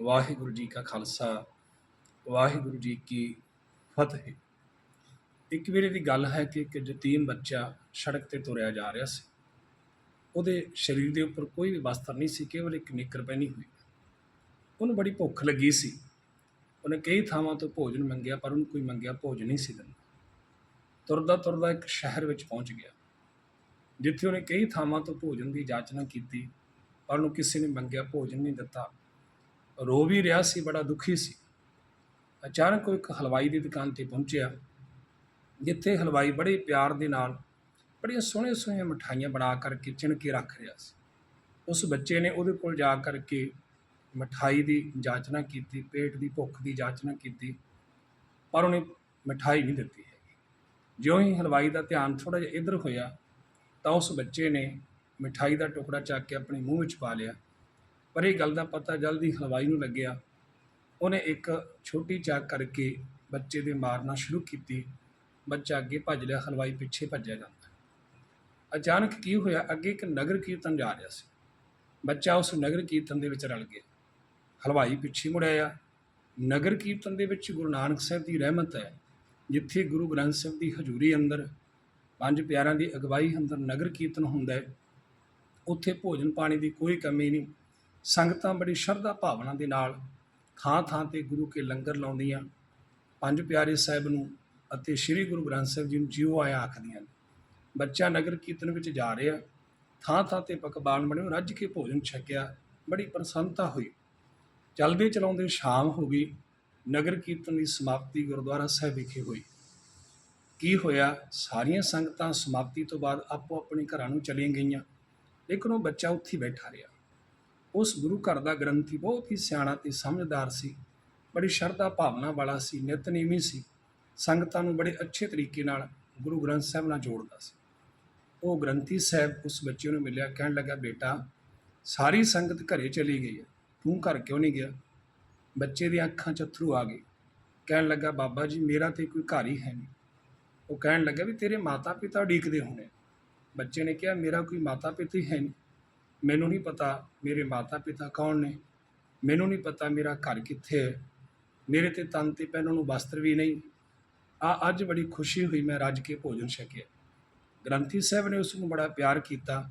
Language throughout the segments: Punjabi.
ਵਾਹਿਗੁਰੂ ਜੀ ਕਾ ਖਾਲਸਾ, ਵਾਹਿਗੁਰੂ ਜੀ ਕੀ ਫਤਿਹ। ਇੱਕ ਵੇਲੇ ਦੀ ਗੱਲ ਹੈ ਕਿ ਇੱਕ ਯਤੀਮ ਬੱਚਾ ਸੜਕ ਤੇ ਤੁਰਿਆ ਜਾ ਰਿਹਾ ਸੀ। ਉਹਦੇ ਸਰੀਰ ਦੇ ਉੱਪਰ ਕੋਈ ਵੀ ਵਸਤਰ ਨਹੀਂ ਸੀ, ਕੇਵਲ ਇੱਕ ਨਿੱਕਰ ਪਹਿਨੀ ਹੋਈ। ਉਹਨੂੰ ਬੜੀ ਭੁੱਖ ਲੱਗੀ ਸੀ। ਉਹਨੇ ਕਈ ਥਾਵਾਂ ਤੋਂ ਭੋਜਨ ਮੰਗਿਆ, ਪਰ ਉਹਨੂੰ ਕੋਈ ਮੰਗਿਆ ਭੋਜਨ ਨਹੀਂ ਸੀ ਦਿੰਦਾ। ਤੁਰਦਾ ਤੁਰਦਾ ਇੱਕ ਸ਼ਹਿਰ ਵਿੱਚ ਪਹੁੰਚ ਗਿਆ। ਜਿੱਥੇ ਉਹਨੇ ਕਈ ਥਾਵਾਂ ਤੋਂ ਭੋਜਨ ਦੀ ਜਾਚਨਾ ਕੀਤੀ, ਪਰ ਉਹਨੂੰ ਕਿਸੇ ਨੇ ਮੰਗਿਆ, ਭੋਜਨ ਨਹੀਂ ਦਿੱਤਾ। ਰੋ ਵੀ ਰਿਹਾ ਸੀ, ਬੜਾ ਦੁਖੀ ਸੀ। ਅਚਾਨਕ ਉਹ ਇੱਕ ਹਲਵਾਈ ਦੀ ਦੁਕਾਨ ਤੇ ਪਹੁੰਚਿਆ, ਜਿੱਥੇ ਹਲਵਾਈ ਬੜੇ ਪਿਆਰ ਦੇ ਨਾਲ ਬੜੀਆਂ ਸੋਹਣੀਆਂ ਸੋਹਣੀਆਂ ਮਠਾਈਆਂ ਬਣਾ ਕਰਕੇ ਚਿਣ ਕੇ ਰੱਖ ਰਿਹਾ ਸੀ। ਉਸ ਬੱਚੇ ਨੇ ਉਹਦੇ ਕੋਲ ਜਾ ਕਰਕੇ ਮਠਾਈ ਦੀ ਜਾਚਨਾ ਕੀਤੀ, ਪੇਟ ਦੀ ਭੁੱਖ ਦੀ ਜਾਚਨਾ ਕੀਤੀ, ਪਰ ਉਹਨੇ ਮਠਾਈ ਨਹੀਂ ਦਿੱਤੀ ਹੈਗੀ। ਜਿਉਂ ਹੀ ਹਲਵਾਈ ਦਾ ਧਿਆਨ ਥੋੜਾ ਜਿਹਾ ਇੱਧਰ ਹੋਇਆ, ਤਾਂ ਉਸ ਬੱਚੇ ਨੇ ਮਠਾਈ ਦਾ ਟੁਕੜਾ ਚੱਕ ਕੇ ਆਪਣੇ ਮੂੰਹ ਵਿੱਚ ਪਾ ਲਿਆ। ਪਰ ਇਹ ਗੱਲ ਦਾ ਪਤਾ ਜਲਦੀ ਹਲਵਾਈ ਨੂੰ ਲੱਗਿਆ। ਉਹਨੇ ਇੱਕ ਛੋਟੀ ਚਾਕ ਕਰਕੇ ਬੱਚੇ ਦੇ ਮਾਰਨਾ ਸ਼ੁਰੂ ਕੀਤੀ। ਬੱਚਾ ਅੱਗੇ ਭੱਜ ਲਿਆ, ਹਲਵਾਈ ਪਿੱਛੇ ਭੱਜਿਆ ਜਾਂਦਾ। ਅਚਾਨਕ ਕੀ ਹੋਇਆ? ਅੱਗੇ ਇੱਕ ਨਗਰ ਕੀਰਤਨ ਜਾ ਰਿਹਾ ਸੀ। ਬੱਚਾ ਉਸ ਨਗਰ ਕੀਰਤਨ ਦੇ ਵਿੱਚ ਰਲ ਗਿਆ। ਹਲਵਾਈ ਪਿੱਛੇ ਮੁੜਿਆ ਨਗਰ ਕੀਰਤਨ ਦੇ ਵਿੱਚ ਗੁਰੂ ਨਾਨਕ ਸਾਹਿਬ ਦੀ ਰਹਿਮਤ ਹੈ। ਜਿੱਥੇ ਗੁਰੂ ਗ੍ਰੰਥ ਸਾਹਿਬ ਦੀ ਹਜ਼ੂਰੀ ਅੰਦਰ ਪੰਜ ਪਿਆਰਿਆਂ ਦੀ ਅਗਵਾਈ ਅੰਦਰ ਨਗਰ ਕੀਰਤਨ ਹੁੰਦਾ ਹੈ, ਉੱਥੇ ਭੋਜਨ ਪਾਣੀ ਦੀ ਕੋਈ ਕਮੀ ਨਹੀਂ। ਸੰਗਤਾਂ ਬੜੀ ਸ਼ਰਧਾ ਭਾਵਨਾ ਦੇ ਨਾਲ ਥਾਂ ਥਾਂ ਤੇ ਗੁਰੂ ਕੇ ਲੰਗਰ ਲਾਉਂਦੀਆਂ, ਪੰਜ ਪਿਆਰੇ ਸਾਹਿਬ ਨੂੰ ਅਤੇ ਸ੍ਰੀ ਗੁਰੂ ਗ੍ਰੰਥ ਸਾਹਿਬ ਜੀ ਨੂੰ ਜਿਉ ਆਇਆ ਆਖਦੀਆਂ ਨੇ। ਬੱਚਾ ਨਗਰ ਕੀਰਤਨ ਵਿੱਚ ਜਾ ਰਿਹਾ, ਥਾਂ ਥਾਂ ਤੇ ਪਕਵਾਨ ਬਣੇ ਰੱਜ ਕੇ ਭੋਜਨ ਛਕਿਆ, ਬੜੀ ਪ੍ਰਸੰਨਤਾ ਹੋਈ। ਚਲਦੇ ਚਲਾਉਂਦੇ ਸ਼ਾਮ ਹੋ ਗਈ, ਨਗਰ ਕੀਰਤਨ ਦੀ ਸਮਾਪਤੀ ਗੁਰਦੁਆਰਾ ਸਾਹਿਬ ਵਿਖੇ ਹੋਈ। ਕੀ ਹੋਇਆ? ਸਾਰੀਆਂ ਸੰਗਤਾਂ ਸਮਾਪਤੀ ਤੋਂ ਬਾਅਦ ਆਪੋ ਆਪਣੇ ਘਰਾਂ ਨੂੰ ਚਲੀਆਂ ਗਈਆਂ। ਲੇਕਿਨ ਉਹ ਬੱਚਾ ਉੱਥੇ ਬੈਠਾ ਰਿਹਾ। ਉਸ ਗੁਰੂ ਘਰ ਦਾ ਗ੍ਰੰਥੀ ਬਹੁਤ ਹੀ ਸਿਆਣਾ ਤੇ ਸਮਝਦਾਰ ਸੀ। ਬੜੀ ਸ਼ਰਧਾ ਭਾਵਨਾ ਵਾਲਾ ਸੀ, ਨਿਤਨੇਮੀ ਸੀ। ਸੰਗਤਾਂ ਨੂੰ ਬੜੇ ਅੱਛੇ ਤਰੀਕੇ ਨਾਲ ਗੁਰੂ ਗ੍ਰੰਥ ਸਾਹਿਬ ਨਾਲ ਜੋੜਦਾ ਸੀ। ਉਹ ਗ੍ਰੰਥੀ ਸਾਹਿਬ ਉਸ ਬੱਚੇ ਨੂੰ ਮਿਲਿਆ, ਕਹਿਣ ਲੱਗਾ, ਬੇਟਾ, ਸਾਰੀ ਸੰਗਤ ਘਰੇ ਚਲੀ ਗਈ ਹੈ। ਤੂੰ ਘਰ ਕਿਉਂ ਨਹੀਂ ਗਿਆ? ਬੱਚੇ ਦੀਆਂ ਅੱਖਾਂ 'ਚ ਅਥਰੂ ਆ ਗਏ। ਕਹਿਣ ਲੱਗਾ, ਬਾਬਾ ਜੀ, ਮੇਰਾ ਤੇ ਕੋਈ ਘਰ ਹੀ ਹੈ ਨਹੀਂ। ਉਹ ਕਹਿਣ ਲੱਗਾ, ਵੀ ਤੇਰੇ ਮਾਤਾ ਪਿਤਾ ਉਡੀਕਦੇ ਹੋਣੇ ਬੱਚੇ ਨੇ ਕਿਹਾ, ਮੇਰਾ ਕੋਈ ਮਾਤਾ ਪਿਤਾ ਹੀ ਹੈ ਨਹੀਂ। ਮੈਨੂੰ ਨਹੀਂ ਪਤਾ ਮੇਰੇ ਮਾਤਾ ਪਿਤਾ ਕੌਣ ਨੇ। ਮੈਨੂੰ ਨਹੀਂ ਪਤਾ ਮੇਰਾ ਘਰ ਕਿੱਥੇ ਹੈ। ਮੇਰੇ ਤੇ ਤਨ ਤੇ ਪਹਿਨਣ ਨੂੰ ਵਸਤਰ ਵੀ ਨਹੀਂ। ਆ ਅੱਜ ਬੜੀ ਖੁਸ਼ੀ ਹੋਈ ਮੈਂ ਰੱਜ ਕੇ ਭੋਜਨ ਛਕਿਆ। ਗ੍ਰੰਥੀ ਸਾਹਿਬ ਨੇ ਉਸ ਨੂੰ ਬੜਾ ਪਿਆਰ ਕੀਤਾ।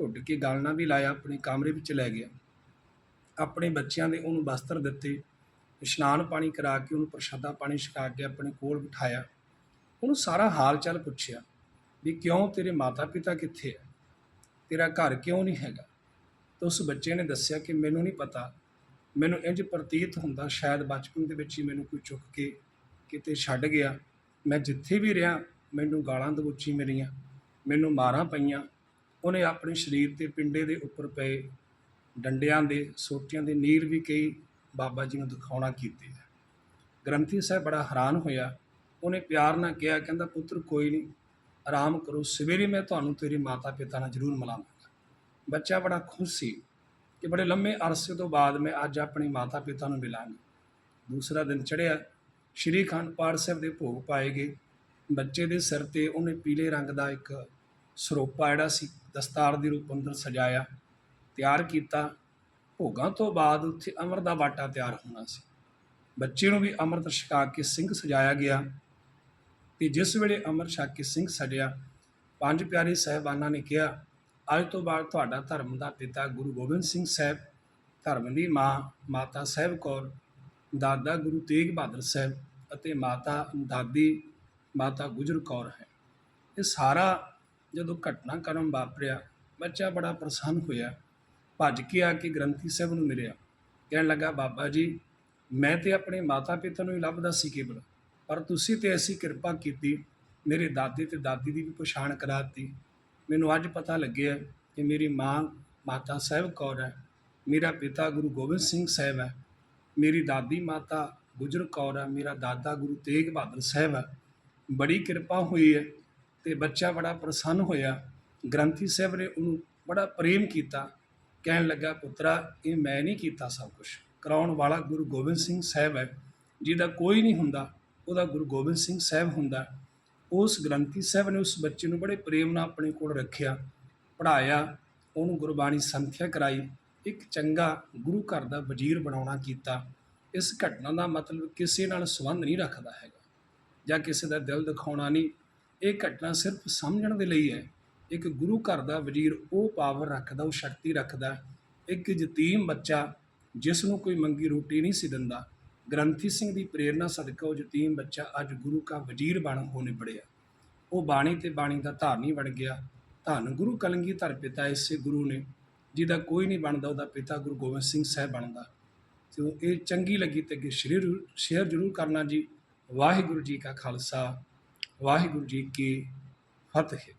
ਘੁੱਟ ਕੇ ਗਾਲਣਾ ਵੀ ਲਾਇਆ, ਆਪਣੇ ਕਮਰੇ ਵਿੱਚ ਲੈ ਗਿਆ। ਆਪਣੇ ਬੱਚਿਆਂ ਦੇ ਉਹਨੂੰ ਵਸਤਰ ਦਿੱਤੇ। ਇਸ਼ਨਾਨ ਪਾਣੀ ਕਰਾ ਕੇ ਉਹਨੂੰ ਪ੍ਰਸ਼ਾਦਾ ਪਾਣੀ ਛਕਾ ਕੇ ਆਪਣੇ ਕੋਲ ਬਿਠਾਇਆ। ਉਹਨੂੰ ਸਾਰਾ ਹਾਲ ਚਾਲ ਪੁੱਛਿਆ ਵੀ ਕਿਉਂ ਤੇਰੇ ਮਾਤਾ ਪਿਤਾ ਕਿੱਥੇ ਹੈ ਤੇਰਾ ਘਰ ਕਿਉਂ ਨਹੀਂ ਹੈਗਾ? ਤਾਂ ਉਸ ਬੱਚੇ ਨੇ ਦੱਸਿਆ ਕਿ ਮੈਨੂੰ ਨਹੀਂ ਪਤਾ। ਮੈਨੂੰ ਇੰਜ ਪ੍ਰਤੀਤ ਹੁੰਦਾ ਸ਼ਾਇਦ ਬਚਪਨ ਦੇ ਵਿੱਚ ਹੀ ਮੈਨੂੰ ਕੋਈ ਚੁੱਕ ਕੇ ਕਿਤੇ ਛੱਡ ਗਿਆ। ਮੈਂ ਜਿੱਥੇ ਵੀ ਰਿਹਾ, ਮੈਨੂੰ ਗਾਲਾਂ ਦਬੁੱਚੀ ਮਿਲੀਆਂ, ਮੈਨੂੰ ਮਾਰਾਂ ਪਈਆਂ। ਉਹਨੇ ਆਪਣੇ ਸਰੀਰ ਤੇ ਪਿੰਡੇ ਦੇ ਉੱਪਰ ਪਏ, ਡੰਡਿਆਂ ਦੇ ਸੋਟੀਆਂ ਦੇ ਨੀਰ ਵੀ ਕਈ ਬਾਬਾ ਜੀ ਨੂੰ ਦਿਖਾਉਣਾ ਕੀਤੇ। ਗ੍ਰੰਥੀ ਸਾਹਿਬ ਬੜਾ ਹੈਰਾਨ ਹੋਇਆ। ਉਹਨੇ ਪਿਆਰ ਨਾਲ ਕਿਹਾ, ਕਹਿੰਦਾ, ਪੁੱਤਰ, ਕੋਈ ਨਹੀਂ। ਆਰਾਮ ਕਰੋ, ਸਵੇਰੇ ਮੈਂ ਤੁਹਾਨੂੰ ਤੇਰੇ ਮਾਤਾ ਪਿਤਾ ਨਾਲ ਜ਼ਰੂਰ ਮਿਲਾਵਾਂਗਾ। ਬੱਚਾ ਬੜਾ ਖੁਸ਼ ਸੀ ਕਿ ਬੜੇ ਲੰਮੇ ਅਰਸੇ ਤੋਂ ਬਾਅਦ ਮੈਂ ਅੱਜ ਆਪਣੇ ਮਾਤਾ ਪਿਤਾ ਨੂੰ ਮਿਲਾਂਗਾ। ਦੂਸਰਾ ਦਿਨ ਚੜ੍ਹਿਆ, ਸ਼੍ਰੀ ਅਖੰਡ ਪਾਠ ਸਾਹਿਬ ਦੇ ਭੋਗ ਪਾਏ ਗਏ। ਬੱਚੇ ਦੇ ਸਿਰ ਤੇ ਉਹਨੇ ਪੀਲੇ ਰੰਗ ਦਾ ਇੱਕ ਸਰੋਪਾ ਜਿਹੜਾ ਸੀ, ਦਸਤਾਰ ਦੇ ਰੂਪ ਅੰਦਰ ਸਜਾਇਆ, ਤਿਆਰ ਕੀਤਾ। ਭੋਗਾਂ ਤੋਂ ਬਾਅਦ ਉੱਥੇ ਅਮਰ ਦਾ ਬਾਟਾ ਤਿਆਰ ਹੋਣਾ ਸੀ। ਬੱਚੇ ਨੂੰ ਵੀ ਅੰਮ੍ਰਿਤ ਛਕਾ ਕੇ ਸਿੰਘ ਸਜਾਇਆ ਗਿਆ। ਤੇ ਜਿਸ ਵੇਲੇ ਅੰਮ੍ਰਿਤ ਛਕ ਕੇ ਸਿੰਘ ਛੱਡਿਆ ਪੰਜ ਪਿਆਰੇ ਸਹਿਬਾਨਾਂ ਨੇ ਕਿਹਾ, ਅੱਜ ਤੋਂ ਬਾਅਦ ਤੁਹਾਡਾ ਧਰਮ ਦਾ ਪਿਤਾ ਗੁਰੂ ਗੋਬਿੰਦ ਸਿੰਘ ਸਾਹਿਬ, ਧਰਮ ਦੀ ਮਾਂ, ਮਾਤਾ ਸਾਹਿਬ ਕੌਰ, ਦਾਦਾ ਗੁਰੂ ਤੇਗ ਬਹਾਦਰ ਸਾਹਿਬ ਅਤੇ ਮਾਤਾ ਦਾਦੀ, ਮਾਤਾ ਗੁਜਰ ਕੌਰ ਹੈ। ਇਹ ਸਾਰਾ ਜਦੋਂ ਘਟਨਾਕ੍ਰਮ ਵਾਪਰਿਆ, ਬੱਚਾ ਬੜਾ ਪ੍ਰਸੰਨ ਹੋਇਆ। ਭੱਜ ਕੇ ਆ ਕੇ ਗ੍ਰੰਥੀ ਸਾਹਿਬ ਨੂੰ ਮਿਲਿਆ। ਕਹਿਣ ਲੱਗਾ, ਬਾਬਾ ਜੀ, ਮੈਂ ਤੇ ਆਪਣੇ ਮਾਤਾ ਪਿਤਾ ਨੂੰ ਹੀ ਲੱਭਦਾ ਸੀ ਕੇਵਲ। ਪਰ ਤੁਸੀਂ ਤੇ ਐਸੀ ਕਿਰਪਾ ਕੀਤੀ, ਮੇਰੇ ਦਾਦੇ ਤੇ ਦਾਦੀ ਦੀ ਵੀ ਪਛਾਣ ਕਰਾਤੀ ਮੈਨੂੰ ਅੱਜ ਪਤਾ ਲੱਗਿਆ ਕਿ ਮੇਰੀ ਮਾਂ ਮਾਤਾ ਸਾਹਿਬ ਕੌਰ ਹੈ, ਮੇਰਾ ਪਿਤਾ ਗੁਰੂ ਗੋਬਿੰਦ ਸਿੰਘ ਸਾਹਿਬ ਹੈ, ਮੇਰੀ ਦਾਦੀ ਮਾਤਾ ਗੁਜਰ ਕੌਰ ਹੈ, ਮੇਰਾ ਦਾਦਾ ਗੁਰੂ ਤੇਗ ਬਹਾਦਰ ਸਾਹਿਬ ਹੈ। ਬੜੀ ਕਿਰਪਾ ਹੋਈ ਹੈ ਤੇ ਬੱਚਾ ਬੜਾ ਪ੍ਰਸੰਨ ਹੋਇਆ। ਗ੍ਰੰਥੀ ਸਾਹਿਬ ਨੇ ਉਹਨੂੰ ਬੜਾ ਪ੍ਰੇਮ ਕੀਤਾ, ਕਹਿਣ ਲੱਗਾ, ਪੁੱਤਰਾ, ਇਹ ਮੈਂ ਨਹੀਂ ਕੀਤਾ ਸਭ ਕੁਝ ਕਰਾਉਣ ਵਾਲਾ ਗੁਰੂ ਗੋਬਿੰਦ ਸਿੰਘ ਸਾਹਿਬ ਹੈ, ਜਿਹਦਾ ਕੋਈ ਨਹੀਂ ਹੁੰਦਾ। ਉਹਦਾ ਗੁਰੂ ਗੋਬਿੰਦ ਸਿੰਘ ਸਾਹਿਬ ਹੁੰਦਾ, ਉਸ ਗ੍ਰੰਥੀ ਸਾਹਿਬ ਨੇ ਉਸ ਬੱਚੇ ਨੂੰ ਬੜੇ ਪ੍ਰੇਮ ਨਾਲ ਆਪਣੇ ਕੋਲ ਰੱਖਿਆ, ਪੜ੍ਹਾਇਆ, ਉਹਨੂੰ ਗੁਰਬਾਣੀ ਸੰਥਿਆ ਕਰਾਈ, ਇੱਕ ਚੰਗਾ ਗੁਰੂ ਘਰ ਦਾ ਵਜ਼ੀਰ ਬਣਾਉਣਾ ਕੀਤਾ। ਇਸ ਘਟਨਾ ਦਾ ਮਤਲਬ ਕਿਸੇ ਨਾਲ ਸੰਬੰਧ ਨਹੀਂ ਰੱਖਦਾ ਹੈਗਾ, ਜਾਂ ਕਿਸੇ ਦਾ ਦਿਲ ਦਿਖਾਉਣਾ ਨਹੀਂ। ਇਹ ਘਟਨਾ ਸਿਰਫ ਸਮਝਣ ਦੇ ਲਈ ਹੈ। ਇੱਕ ਗੁਰੂ ਘਰ ਦਾ ਵਜ਼ੀਰ ਉਹ ਪਾਵਰ ਰੱਖਦਾ, ਉਹ ਸ਼ਕਤੀ ਰੱਖਦਾ। ਇੱਕ ਯਤੀਮ ਬੱਚਾ, ਜਿਸ ਨੂੰ ਕੋਈ ਮੰਗੀ ਰੋਟੀ ਨਹੀਂ ਸੀ ਦਿੰਦਾ। ਗ੍ਰੰਥੀ ਸਿੰਘ ਦੀ ਪ੍ਰੇਰਣਾ ਸਦਕਾ ਉਹ ਯਤੀਮ ਬੱਚਾ ਅੱਜ ਗੁਰੂ ਕਾ ਵਜ਼ੀਰ ਬਣ ਹੋ ਨਿਬੜਿਆ। ਉਹ ਬਾਣੀ ਤੇ ਬਾਣੀ ਦਾ ਧਾਰਨੀ ਬਣ ਗਿਆ। ਧੰਨ ਗੁਰੂ ਕਲੰਗੀਧਰ ਪਿਤਾ ਇਸੇ ਗੁਰੂ ਨੇ, ਜਿਹਦਾ ਕੋਈ ਨਹੀਂ ਬਣਦਾ, ਉਹਦਾ ਪਿਤਾ ਗੁਰੂ ਗੋਬਿੰਦ ਸਿੰਘ ਸਾਹਿਬ ਬਣਦਾ। ਤੇ ਉਹ ਇਹ ਚੰਗੀ ਲੱਗੀ ਤੇ ਅੱਗੇ ਸ਼ੇਅਰ ਸ਼ੇਅਰ ਜ਼ਰੂਰ ਕਰਨਾ ਜੀ। ਵਾਹਿਗੁਰੂ ਜੀ ਕਾ ਖਾਲਸਾ, ਵਾਹਿਗੁਰੂ ਜੀ ਕੀ ਫਤਿਹ।